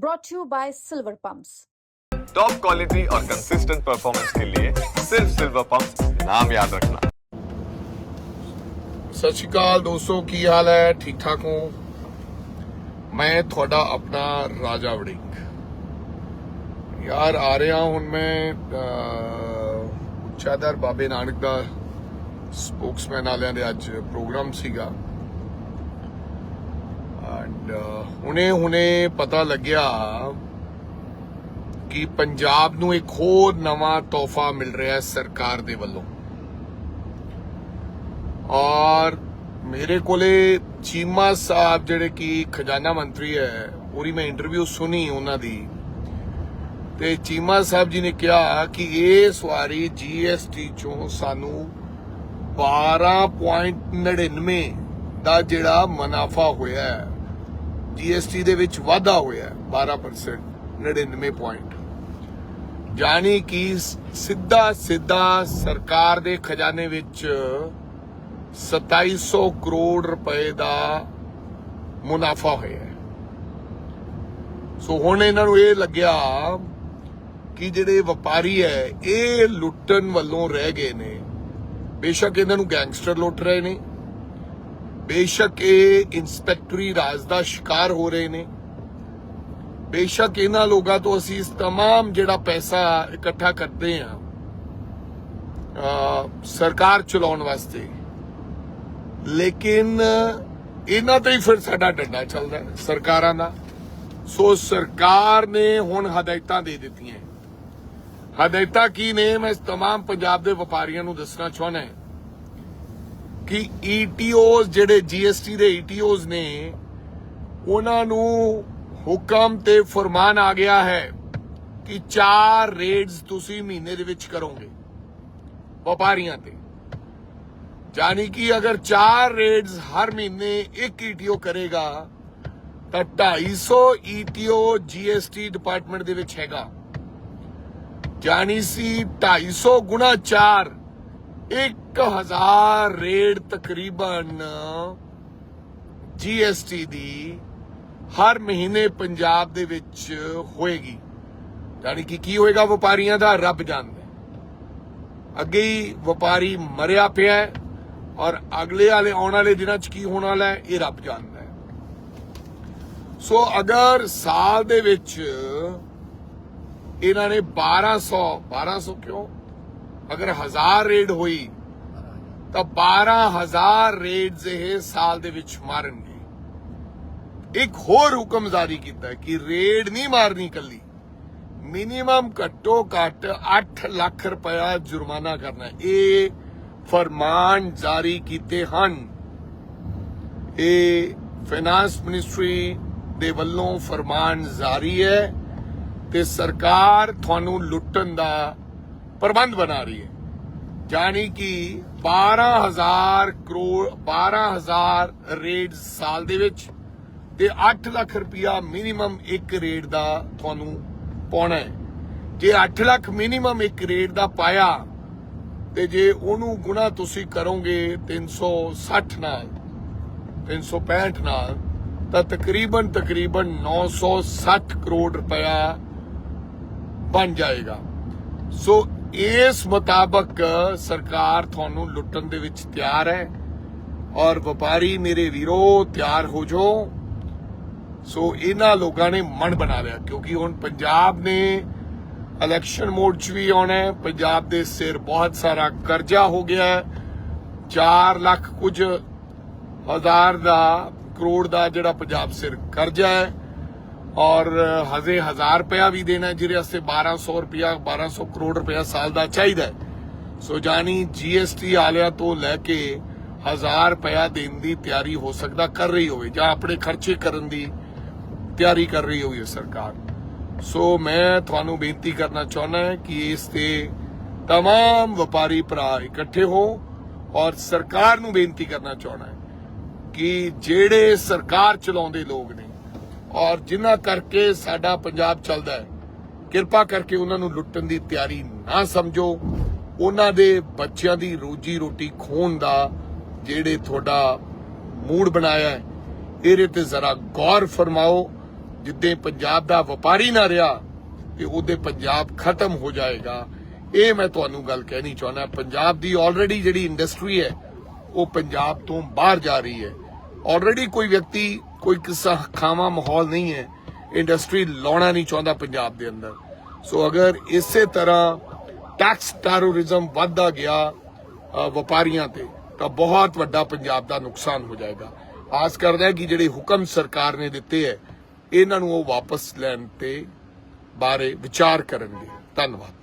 brought to you by Silver Pumps. Top quality और consistent performance के लिए सिर्फ सिल्वर पंप नाम याद रखना ਸਤਿ ਸ਼੍ਰੀ ਅਕਾਲ ਦੋਸਤੋ ਕੀ ਹਾਲ ਹੈ ਠੀਕ ਠਾਕ ਹੋ ਮੈਂ ਤੁਹਾਡਾ ਆਪਣਾ ਰਾਜਾ ਵੜਿੰਗ ਯਾਰ ਆ ਰਿਹਾ ਹੁਣ ਮੈਂ ਅਹ, ਉੱਚਾਦਰ ਬਾਬੇ ਨਾਨਕ ਦਾ ਸਪੋਕਸਮੈਨ ਵਾਲਿਆਂ ਦੇ ਅੱਜ ਪ੍ਰੋਗਰਾਮ ਸੀਗਾ ਐਂਡ uh, ਹੁਣੇ ਹੁਣੇ ਪਤਾ ਲੱਗਿਆ ਕਿ ਪੰਜਾਬ ਨੂੰ ਇੱਕ ਹੋਰ ਨਵਾਂ ਤੋਹਫਾ ਮਿਲ ਰਿਹਾ ਹੈ ਸਰਕਾਰ ਦੇ ਵੱਲੋਂ। ਔਰ ਮੇਰੇ ਕੋਲੇ ਚੀਮਾ ਸਾਹਿਬ ਜਿਹੜੇ ਕਿ ਖਜ਼ਾਨਾ ਮੰਤਰੀ ਹੈ, ਉਹਦੀ ਮੈਂ ਇੰਟਰਵਿਊ ਸੁਣੀ ਉਹਨਾਂ ਦੀ। ਤੇ ਚੀਮਾ ਸਾਹਿਬ ਜੀ ਨੇ ਕਿਹਾ ਕਿ ਇਸ ਵਾਰੀ ਜੀਐਸਟੀ ਚੋਂ ਸਾਨੂੰ 12.99 ਦਾ ਜਿਹੜਾ ਮੁਨਾਫਾ ਹੋਇਆ ਹੈ ਜੀਐਸਟੀ ਦੇ ਵਿੱਚ ਵਾਧਾ ਹੋਇਆ ਹੈ 12% 99 ਪੁਆਇੰਟ ਜਾਨੀ ਕਿ ਸਿੱਧਾ ਸਿੱਧਾ ਸਰਕਾਰ ਦੇ ਖਜ਼ਾਨੇ ਵਿੱਚ 2700 ਕਰੋੜ ਰੁਪਏ ਦਾ ਮੁਨਾਫਾ ਹੋਇਆ ਸੋ ਹੁਣ ਇਹਨਾਂ ਨੂੰ ਇਹ ਲੱਗਿਆ ਕਿ ਜਿਹੜੇ ਵਪਾਰੀ ਹੈ, ਇਹ ਲੁੱਟਣ ਵੱਲੋਂ ਰਹਿ ਗਏ ਨੇ। ਬੇਸ਼ੱਕ ਇਹਨਾਂ ਨੂੰ ਗੈਂਗਸਟਰ ਲੁੱਟ ਰਹੇ ਨੇ। ਬੇਸ਼ੱਕ ਇਹ ਇਨਸਪੈਕਟਰੀ ਰਾਜ ਦਾ ਸ਼ਿਕਾਰ ਹੋ ਰਹੇ ਨੇ ਬੇਸ਼ੱਕ ਇਹਨਾਂ ਲੋਕਾਂ ਤੋਂ ਅਸੀਂ ਇਸ तमाम ਜਿਹੜਾ ਪੈਸਾ ਇਕੱਠਾ ਕਰਦੇ ਆ ਸਰਕਾਰ ਚਲਾਉਣ ਵਾਸਤੇ ਲੇਕਿਨ ਇਹਨਾਂ ਤੇ ਹੀ ਫਿਰ ਸਾਡਾ ਡੰਡਾ ਚੱਲਦਾ ਹੈ, ਸਰਕਾਰਾਂ ਦਾ ਸੋ ਸਰਕਾਰ ਨੇ ਹੁਣ ਹਦਾਇਤਾਂ ਦੇ ਦਿੱਤੀਆਂ ਹਦਾਇਤਾਂ ਕੀ ਨੇ ਮੈਂ तमाम ਪੰਜਾਬ ਦੇ ਵਪਾਰੀਆਂ ਨੂੰ ਦੱਸਣਾ ਚਾਹੁੰਦਾ ਹਾਂ ਕਿ ਈਟੀਓਜ਼ ਜਿਹੜੇ ਜੀਐਸਟੀ ਦੇ ਈਟੀਓਜ਼ ਨੇ, ਉਹਨਾਂ ਨੂੰ ਹੁਕਮ ਤੇ ਫਰਮਾਨ ਆ ਗਿਆ ਹੈ ਕਿ ਚਾਰ ਰੇਡਸ ਤੁਸੀਂ ਮਹੀਨੇ ਦੇ ਵਿੱਚ ਕਰੋਗੇ, ਵਪਾਰੀਆਂ ਤੇ। ਜਾਨੀ ਕਿ ਅਗਰ ਚਾਰ ਰੇਡਸ ਹਰ ਮਹੀਨੇ ਇੱਕ ਈਟੀਓ ਕਰੇਗਾ, ਤਾਂ 250 ਈਟੀਓ ਜੀਐਸਟੀ ਡਿਪਾਰਟਮੈਂਟ ਦੇ ਵਿੱਚ ਹੈਗਾ। ਜਾਨੀ ਸੀ 250 ਗੁਣਾ 4 1000 ਰੇਡ ਤਕਰੀਬਨ ਜੀਐਸਟੀ ਦੀ ਹਰ ਮਹੀਨੇ ਪੰਜਾਬ ਦੇ ਵਿੱਚ ਹੋਏਗੀ। ਜਾਨੀ ਕਿ ਕੀ ਹੋਏਗਾ? ਵਪਾਰੀਆਂ ਦਾ ਰੱਬ ਜਾਣਦਾ। ਅੱਗੇ ਹੀ ਵਪਾਰੀ ਮਰਿਆ ਪਿਆ ਹੈ ਔਰ ਅਗਲੇ ਵਾਲੇ ਆਉਣ ਵਾਲੇ ਦਿਨਾਂ 'ਚ ਕੀ ਹੋਣ ਵਾਲਾ ਹੈ? ਇਹ ਰੱਬ ਜਾਣਦਾ ਹੈ। ਸੋ ਅਗਰ ਸਾਲ ਦੇ ਵਿੱਚ ਇਹਨਾਂ ਨੇ 1200 1200 ਕਿਉਂ? ਅਗਰ 1000 ਰੇਡ ਹੋਈ, ਤਾਂ 12000 ਰੇਡਸ ਇਹ ਸਾਲ ਦੇ ਵਿੱਚ ਮਾਰਨਗੇ। ਇੱਕ ਹੋਰ ਹੁਕਮ ਜਾਰੀ ਕੀਤਾ ਕਿ ਰੇਡ ਨਹੀਂ ਮਾਰਨੀ ਕੱਲੀ ਮਿਨੀਮਮ ਘੱਟੋ ਘੱਟ 8 ਲੱਖ ਰੁਪਇਆ ਜੁਰਮਾਨਾ ਕਰਨਾ ਇਹ ਫਰਮਾਨ ਜਾਰੀ ਕੀਤੇ ਹਨ। ਇਹ ਫਾਈਨਾਂਸ ਮਿਨਿਸਟਰੀ ਦੇ ਵੱਲੋਂ ਫਰਮਾਨ ਜਾਰੀ ਹੈ ਤੇ ਸਰਕਾਰ ਤੁਹਾਨੂੰ ਲੁੱਟਣ ਦਾ ਪ੍ਰਬੰਧ ਬਣਾ ਰਹੀ ਹੈ। ਜਾਨੀ ਕਿ 12000 ਕਰੋੜ 12000 ਰੇਡ ਸਾਲ ਦੇ ਵਿੱਚ ਤੇ 8 ਲੱਖ ਰੁਪਇਆ ਮਿਨੀਮਮ ਇੱਕ ਰੇਡ ਦਾ ਤੁਹਾਨੂੰ ਪਾਉਣਾ ਹੈ। ਜੇ 8 ਲੱਖ ਮਿਨੀਮਮ ਇੱਕ ਰੇਡ ਦਾ ਪਾਇਆ ਤੇ ਜੇ ਉਹਨੂੰ ਗੁਣਾ ਤੁਸੀਂ ਕਰੋਗੇ 360 ਨਾਲ 365 ਨਾਲ, ਤਾਂ ਤਕਰੀਬਨ ਤਕਰੀਬਨ 960 ਕਰੋੜ ਰੁਪਇਆ ਬਣ ਜਾਏਗਾ। ਸੋ ਇਸ ਮੁਤਾਬਕ ਸਰਕਾਰ ਤੁਹਾਨੂੰ ਲੁੱਟਣ ਦੇ ਵਿੱਚ ਤਿਆਰ ਹੈ ਔਰ ਵਪਾਰੀ ਮੇਰੇ ਵੀਰੋ, ਤਿਆਰ ਹੋ ਜਾਓ। ਸੋ ਇਹਨਾਂ ਲੋਕਾਂ ਨੇ ਮਨ ਬਣਾ ਲਿਆ, ਕਿਉਂਕਿ ਹੁਣ ਪੰਜਾਬ ਨੇ ਇਲੈਕਸ਼ਨ ਮੋਡ 'ਚ ਵੀ ਆਉਣਾ ਹੈ। ਪੰਜਾਬ ਦੇ ਸਿਰ ਬਹੁਤ ਸਾਰਾ ਕਰਜ਼ਾ ਹੋ ਗਿਆ ਹੈ। 4 ਲੱਖ ਕੁਝ ਹਜ਼ਾਰ ਦਾ, ਕਰੋੜ ਦਾ ਜਿਹੜਾ ਪੰਜਾਬ ਸਿਰ ਕਰਜ਼ਾ ਹੈ। ਔਰ ਹਜ਼ੇ 1000 ਰੁਪਇਆ ਵੀ ਦੇਣਾ ਹੈ, ਜਿਹਦੇ ਵਾਸਤੇ 1200 ਰੁਪਇਆ 1200 ਕਰੋੜ ਰੁਪਇਆ ਸਾਲ ਦਾ ਚਾਹੀਦਾ ਹੈ ਸੋ ਜਾਨੀ ਜੀਐਸਟੀ ਵਾਲਿਆਂ ਤੋਂ ਲੈ ਕੇ 1000 ਰੁਪਇਆ ਦੇਣ ਦੀ ਤਿਆਰੀ ਹੋ ਸਕਦਾ ਕਰ ਰਹੀ ਹੋਵੇ ਜਾਂ ਆਪਣੇ ਖਰਚੇ ਕਰਨ ਦੀ ਤਿਆਰੀ ਕਰ ਰਹੀ ਹੋਵੇ ਸਰਕਾਰ ਸੋ ਮੈਂ ਤੁਹਾਨੂੰ ਬੇਨਤੀ ਕਰਨਾ ਚਾਹੁੰਦਾ ਹਾਂ ਕਿ ਇਸ ਤੇ तमाम ਵਪਾਰੀ ਭਰਾ ਇਕੱਠੇ ਹੋ ਔਰ ਸਰਕਾਰ ਨੂੰ ਬੇਨਤੀ ਕਰਨਾ ਚਾਹੁੰਦਾ ਹਾਂ ਕਿ ਜਿਹੜੇ ਸਰਕਾਰ ਚਲਾਉਂਦੇ ਲੋਕ ਨੇ ਔਰ ਜਿਨ੍ਹਾਂ ਕਰਕੇ ਸਾਡਾ ਪੰਜਾਬ ਚੱਲਦਾ ਹੈ, ਕਿਰਪਾ ਕਰਕੇ ਉਹਨਾਂ ਨੂੰ ਲੁੱਟਣ ਦੀ ਤਿਆਰੀ ਨਾ ਸਮਝੋ। ਉਹਨਾਂ ਦੇ ਬੱਚਿਆਂ ਦੀ ਰੋਜੀ ਰੋਟੀ ਖੋਣ ਦਾ ਜਿਹੜੇ ਤੁਹਾਡਾ ਮੂਡ ਬਣਾਇਆ ਹੈ, ਇਹਦੇ ਤੇ ਜ਼ਰਾ ਗੌਰ ਫਰਮਾਓ, ਜਿੱਦੇ ਪੰਜਾਬ ਦਾ ਵਪਾਰੀ ਨਾ ਰਿਹਾ, ਤੇ ਉਹਦੇ ਪੰਜਾਬ ਖਤਮ ਹੋ ਜਾਏਗਾ। ਇਹ ਮੈਂ ਤੁਹਾਨੂੰ ਗੱਲ ਕਹਿਣੀ ਚਾਹੁੰਦਾ, ਪੰਜਾਬ ਦੀ ਆਲਰੇਡੀ ਜਿਹੜੀ ਇੰਡਸਟਰੀ ਹੈ, ਉਹ ਪੰਜਾਬ ਤੋਂ ਬਾਹਰ ਜਾ ਰਹੀ ਹੈ। ਆਲਰੇਡੀ ਕੋਈ ਵਿਅਕਤੀ, ਕੋਈ ਕਿਸਾ ਖਾਵਾ ਮਾਹੌਲ ਨਹੀਂ ਹੈ। ਇੰਡਸਟਰੀ ਲਾਉਣਾ ਨਹੀਂ ਚਾਹੁੰਦਾ ਪੰਜਾਬ ਦੇ ਅੰਦਰ। ਸੋ ਅਗਰ ਇਸੇ ਤਰ੍ਹਾਂ ਟੈਕਸ ਟੈਰੋਰਿਜ਼ਮ ਵੱਧਦਾ ਗਿਆ ਵਪਾਰੀਆਂ ਤੇ, ਤਾਂ ਬਹੁਤ ਵੱਡਾ ਪੰਜਾਬ ਦਾ ਨੁਕਸਾਨ ਹੋ ਜਾਏਗਾ। ਆਸ ਕਰਦਾ ਹੈ ਕਿ ਜਿਹੜੇ ਹੁਕਮ ਸਰਕਾਰ ਨੇ ਦਿੱਤੇ ਹੈ, ਇਹਨਾਂ ਨੂੰ ਉਹ ਵਾਪਸ ਲੈਣ ਤੇ ਬਾਰੇ ਵਿਚਾਰ ਕਰਨਗੇ। ਧੰਨਵਾਦ।